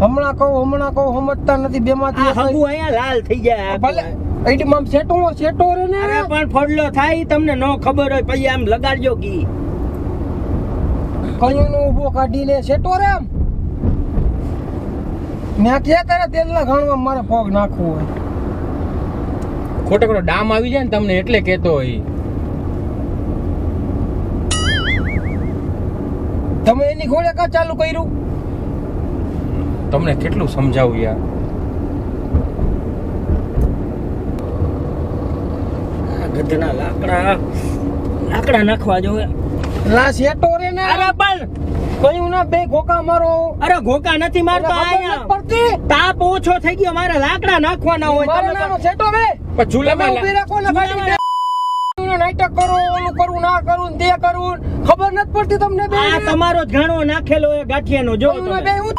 હમણાં કહું હમણાં કહું સમજતા નથી બેમાંથી હગુ અહીંયા લાલ થઈ જાય ભલે એડી માં સેટો સેટો રે ને. અરે પણ ફડલો થાય તમને ન ખબર હોય પછી આમ લગાડજો કી. કયું નો ઊભો કાઢીને સેટો રે આમ. મેં કે તારે તેલના ઘાણવા મારે પગ નાખવું હોય. ખોટો ખોટો ડામ આવી જાય ને તમને એટલે કેતો હોય તમે એની ઘોડે કા ચાલુ કર્યું? તમને કેટલું સમજાવું યાર? ગધના લાકડા. લાકડા નાખવા જોવે લા સેટો રે ને. અરે પણ કયું ના બે ગોકા મારો. અરે ગોકા નથી મારતો આયા. પડતી. તાપ ઓછો થઈ ગયો મારે લાકડા નાખવાના હોય. તમે નાનો સેટો રે પણ તમે ઊભી રાખો ને ભાઈ નાટક કરો ઓલું કરવું ના કરવું તે કરવું ખબર નથી પડતી તમને બે આ તમારો જ ઘણો નાખેલો એ ગાંઠિયાનો. જો તમે. બે હું